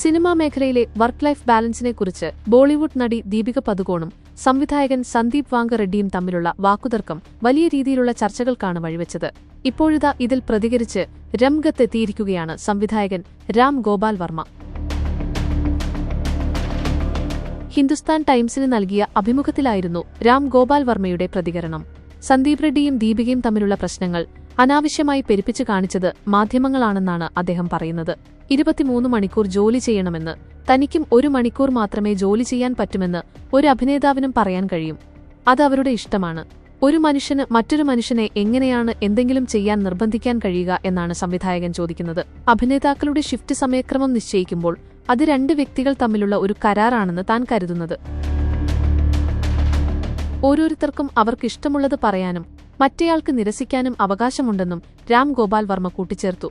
Cinema മേഖലയിലെ work life ബാലൻസിനെ കുറിച്ച് ബോളിവുഡ് നടി ദീപിക പതുകോണും സംവിധായകൻ സന്ദീപ് വാങ്ക റെഡ്ഡിയും തമ്മിലുള്ള വാക്കുതർക്കം വലിയ രീതിയിലുള്ള ചർച്ചകൾക്കാണ് വഴിവെച്ചത്. ഇപ്പോഴിതാ ഇതിൽ പ്രതികരിച്ച് രംഗത്തെത്തിയിരിക്കുകയാണ് സംവിധായകൻ രാം ഗോപാൽ വർമ്മ. ഹിന്ദുസ്ഥാൻ ടൈംസിന് നൽകിയ അഭിമുഖത്തിലായിരുന്നു രാം ഗോപാൽ വർമ്മയുടെ പ്രതികരണം. സന്ദീപ് റെഡ്ഡിയും ദീപികയും തമ്മിലുള്ള പ്രശ്നങ്ങൾ അനാവശ്യമായി പെരുപ്പിച്ചു കാണിച്ചത് മാധ്യമങ്ങളാണെന്നാണ് അദ്ദേഹം പറയുന്നത്. ഇരുപത്തിമൂന്ന് മണിക്കൂർ ജോലി ചെയ്യണമെന്ന് തനിക്കും ഒരു മണിക്കൂർ മാത്രമേ ജോലി ചെയ്യാൻ പറ്റുമെന്ന് ഒരു അഭിനേതാവിനും പറയാൻ കഴിയും. അത് അവരുടെ ഇഷ്ടമാണ്. ഒരു മനുഷ്യന് മറ്റൊരു മനുഷ്യനെ എങ്ങനെയാണ് എന്തെങ്കിലും ചെയ്യാൻ നിർബന്ധിക്കാൻ കഴിയുക എന്നാണ് സംവിധായകൻ ചോദിക്കുന്നത്. അഭിനേതാക്കളുടെ ഷിഫ്റ്റ് സമയക്രമം നിശ്ചയിക്കുമ്പോൾ അത് രണ്ട് വ്യക്തികൾ തമ്മിലുള്ള ഒരു കരാറാണെന്ന് താൻ കരുതുന്നത്. ഓരോരുത്തർക്കും അവർക്കിഷ്ടമുള്ളത് പറയാനും മറ്റേയാൾക്ക് നിരസിക്കാനും അവകാശമുണ്ടെന്നും രാം ഗോപാൽ വർമ്മ കൂട്ടിച്ചേർത്തു